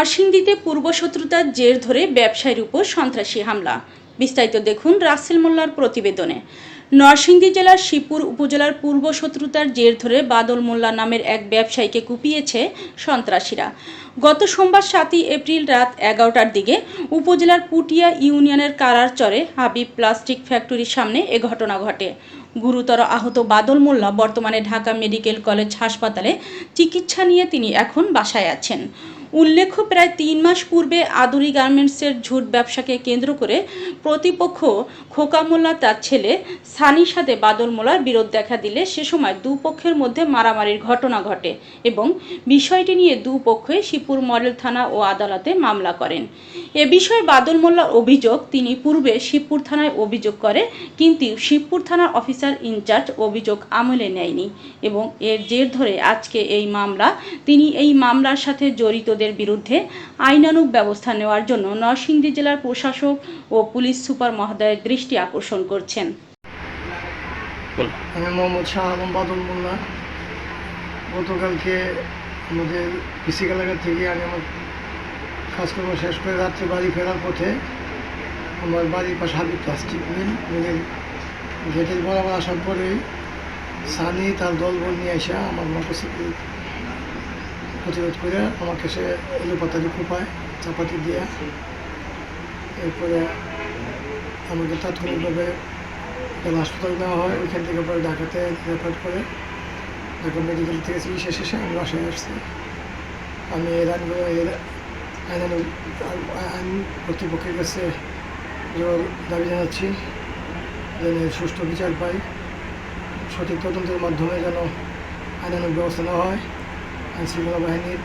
নরসিংদীতে পূর্বশত্রুতার জের ধরে ব্যবসায়ীর উপর সন্ত্রাসী হামলা। বিস্তারিত দেখুন রাসেল মোল্লার প্রতিবেদনে। নরসিংদী জেলার শিবপুর উপজেলার পূর্বশত্রুতার জের ধরে বাদল মোল্লা নামের এক ব্যবসায়ীকে কুপিয়েছে সন্ত্রাসীরা। গত সোমবার সাতই এপ্রিল রাত এগারোটার দিকে উপজেলার পুটিয়া ইউনিয়নের কারার চরে হাবিব প্লাস্টিক ফ্যাক্টরির সামনে এ ঘটনা ঘটে। গুরুতর আহত বাদল মোল্লা বর্তমানে ঢাকা মেডিকেল কলেজ হাসপাতালে চিকিৎসা নিয়ে তিনি এখন বাসায় আছেন। উল্লেখ্য, প্রায় তিন মাস পূর্বে আদুরি গার্মেন্টসের ঝুট ব্যবসাকে কেন্দ্র করে প্রতিপক্ষ খোকা মোল্লা তার ছেলে সানির সাথে বাদল মোল্লার বিরোধ দেখা দিলে সে সময় দুপক্ষের মধ্যে মারামারির ঘটনা ঘটে এবং বিষয়টি নিয়ে দুপক্ষই শিবপুর মডেল থানা ও আদালতে মামলা করেন। এ বিষয়ে বাদল মোল্লার অভিযোগ, তিনি পূর্বে শিবপুর থানায় অভিযোগ করে, কিন্তু শিবপুর থানার অফিসার ইনচার্জ অভিযোগ আমলে নেয়নি এবং এর জের ধরে আজকে এই মামলা, তিনি এই মামলার সাথে জড়িতদের বিরুদ্ধে আইনানুগ ব্যবস্থা নেওয়ার জন্য নরসিংদী জেলার প্রশাসক ও পুলিশ সুপার মহোদয়ের দৃষ্টি আকর্ষণ করছেন। আমি মোহাম্মদ শাহ আলম বাদল মোল্লা। গতকালকে আমাদের পিসিক এলাকা থেকে আমি আমার কাজকর্ম শেষ করে রাত্রে বাড়ি ফেরার পথে আমার বাড়ির পাশে হাবিব প্লাস্টিক মিল মিলের গেটের বরাবর আসার পরেই সানি তার দলবল নিয়ে এসে আমার মোটরসাইকেল প্রতিরোধ করে আমাকে সে এলোপাতারি কোপায় চাপাতি দিয়ে এরপরে আমাকে তাৎক্ষণিকভাবে হাসপাতালে নেওয়া হয়। ওইখান থেকে পরে ঢাকাতে রেফার করে ঢাকা মেডিকেল থেকে চিকিৎসা শেষে আমি বাসায় আসছি। আমি এর আইন এর আইনানু আইন কর্তৃপক্ষের কাছে দাবি জানাচ্ছি যেন সুষ্ঠু বিচার পাই। সঠিক তদন্তের মাধ্যমে যেন আইনানুক ব্যবস্থা নেওয়া হয়। আইন শৃঙ্খলা বাহিনীর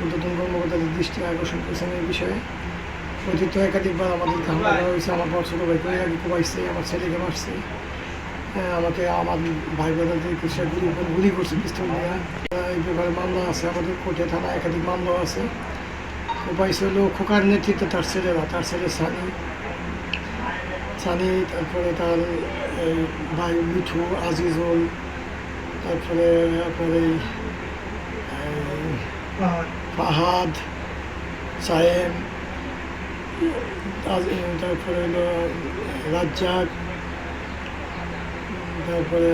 ঊর্ধ্বতন কর্মকর্তাদের দৃষ্টি আকর্ষণ করেছেন এই বিষয়ে। অতীত একাধিকবার আমাদের হামলা করা হয়েছে আমার বড় ছোটো ভাই করে আগে কোবাইছে আমার ছেলেকে মারছে। হ্যাঁ, আমাকে আমার ভাই বোনদেরকে সে গুলি গুলি করছে পিস্তল এই ব্যাপারে মামলা আছে আমাদের কোর্টে থানা একাধিক মামলা আছে। কোবাইছে হলো খোকার নেতৃত্বে তার ছেলেরা তার ছেলে সানি। সানি তারপরে তার ভাই মিঠু আজিজুল তারপরে আপনার এই ফাহাদ তাজ- তারপরে হলো রাজ্জাক তারপরে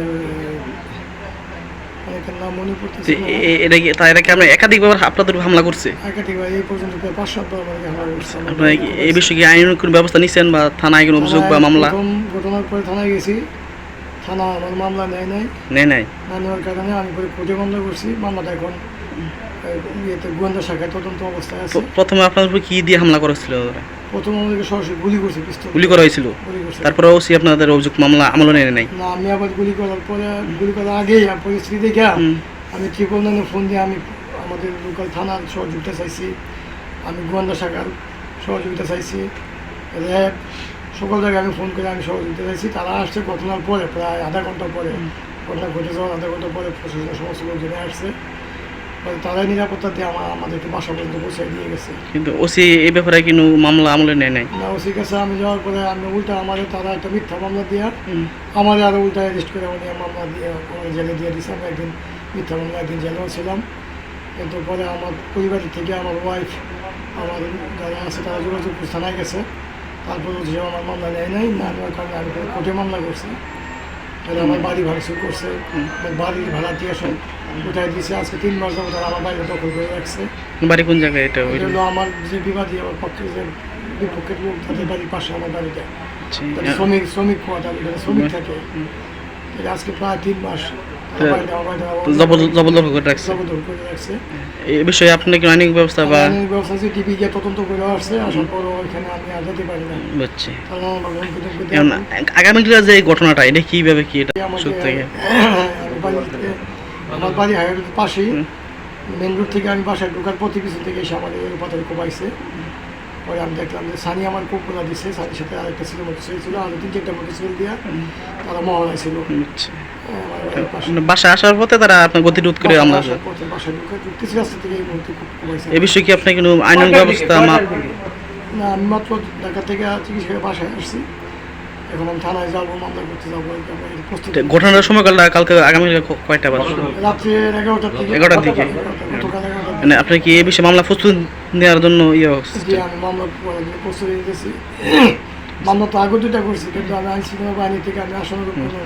এটা কি এটা কি আমরা একাধিকবার আপনাদের হামলা করছে? একাধিক এই পর্যন্ত প্রায় পাঁচ সাতবার হামলা করছে। আপনারা কি এই বিষয়ে কি আইন কোনো ব্যবস্থা নিচ্ছেন বা থানায় কোনো অভিযোগ বা মামলা? ঘটনার পরে থানায় গেছি। থানা আমার মামলা নেয় নাই। নেই নাই? না নেওয়ার কারণে আমি পরে কোর্টে মামলা করছি। মামলাটা এখন গোয়েন্দা শাখায় তদন্ত অবস্থায় আছে। প্রথমে আপনাদের উপর কি দিয়ে হামলা করেছিল ওরা? প্রথম আমাদেরকে সরাসরি গুলি করছে পিস্তল। গুলি করা হয়েছিল? তারপরে ওসি আপনাদের অভিযোগ মামলা আমলে নেয় নাই? না আমি আবার গুলি করার পরে গুলি করার আগেই পরিস্থিতি দেখে। আমি নাইনে ফোন দিয়ে আমি আমাদের লোকাল থানার সহযোগিতা চাইছি। আমি গোয়েন্দা শাখার সহযোগিতা চাইছি। র্যাব সকল জায়গায় আমি ফোন করে আমি সহযোগিতা চাইছি। তারা আসছে ঘটনার পরে প্রায় আধা ঘণ্টা পরে। ঘটনা ঘটে যাওয়ার আধা ঘণ্টা পরে প্রশাসনের সমস্ত লোকজনে আসছে। তারাই নিরাপত্তা দিয়ে আমার আমাদেরকে বাসা পর্যন্ত পৌঁছে দিয়ে গেছে। কিন্তু ওসি এই ব্যাপারে কিন্তু মামলা আমলে নেয় নাই? না ওসির কাছে আমি যাওয়ার পরে আমি উল্টা আমাদের তারা একটা মিথ্যা মামলা দিয়ে আমাদের আরও উল্টা অ্যারেস্ট করে আমাদের মামলা দিয়ে আমাদের জেলে দিয়ে দিয়েছে আমি একদিন মিথ্যা মামলা একদিন জেলেও ছিলাম। কিন্তু পরে আমার পরিবারের থেকে আমার ওয়াইফ আমার যারা আছে তারা যোগাযোগ থানায় গেছে। তারপরে যে আমার মামলা নেয় নাই। না নেওয়ার কারণে আমি কোর্টে মামলা করছি। তাহলে আমার বাড়ি ভাড়া শুরু করছে। আমার বাড়ির ভাড়া দিয়ে সব কোথায় দিয়েছে। আজকে তিন মাস ধরে তারা আমার বাড়ি দখল করে রাখছে। বাড়ি কোন জায়গায় এটা? হলো আমার যে বিবাদী আমার পক্ষে যে বিপক্ষের লোক তাদের বাড়ির পাশে আমার বাড়িটা। আচ্ছা, শ্রমিক শ্রমিক কোয়ার্টার এখানে শ্রমিক থাকে। আজকে প্রায় তিন মাস আমার আমার জবরদখল করে রাখছে। এই বিষয়ে আপনি কি আইনিক ব্যবস্থা বা আইনের ব্যবস্থা যে টিভি গিয়ে তদন্ত করে আসছে আসার পরও ওইখানে আমি আর যেতে পারি না। বুঝছি। আমার আগামী যে ঘটনাটা এটা কীভাবে কি এটা সুখ থেকে? আমি আমার বাড়ি হাইরোডের পাশেই। মেন রোড থেকে আমি বাসায় ঢোকার প্রতি পিছন থেকে এসে আমার এই পাথরে কোপাইছে। পরে আমি দেখলাম যে সানি আমার খুব কোপগুলা দিচ্ছে সানির সাথে আরেকটা ছিল মোটরসাইকেল ছিল আর তিন চারটা মোটরসাইকেল দিয়ে তারা মহড়ায় ছিল। বাড়ির পাশে। মানে বাসা আসার পথে তারা আপনার গতিরোধ করে আমরা বাসায় এই বিষয়ে কি আপনি কোনো আইনের ব্যবস্থা না আমি মাত্র ঢাকা থেকে চিকিৎসা বাসায় আসছি। এখন আমি থানায় যাব মামলা করতে যাব ঘটনার সময়কালটা কালকে আগামী কয়টা বাজে? রাত্রে এগারোটার দিকে। এগারোটার দিকে। মানে আপনি কি এই বিষয়ে মামলা প্রস্তুত নেওয়ার জন্য ইয়ে? আমি মামলা প্রস্তুতি নিতেছি। মামলা তো আগে দুটা করছি কিন্তু আমি আইন শৃঙ্খলা বাহিনী থেকে আমি আসলে কোনো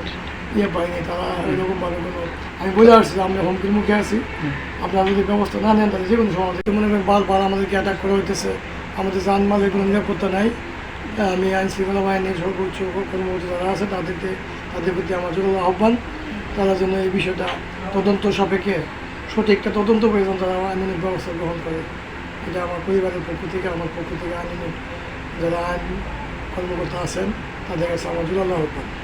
ইয়ে পাইনি তারা এরকমভাবে কোনো আমি বলে আসছি যে আমরা হুমকির মুখে আছি। আপনারা যদি ব্যবস্থা না নেন তাহলে যে কোনো সময় মনে করেন বারবার আমাদেরকে অ্যাটাক করা হইতেছে আমাদের জানমালের কোনো নিরাপত্তা নাই। আমি আইন শৃঙ্খলা বাহিনীর সর্বোচ্চ কর্মকর্তা যারা আছে তাদেরকে তাদের প্রতি আমার জন্য আহ্বান। তারা যেন এই বিষয়টা তদন্ত সাপেক্ষে সঠিকটা তদন্ত প্রয়োজন তারা আইনের ব্যবস্থা গ্রহণ করে। এটা আমার পরিবারের পক্ষ থেকে, আমার পক্ষ থেকে আইনের যারা আইন কর্মকর্তা আছেন, তাদের কাছে আমার জোরালো আহ্বান।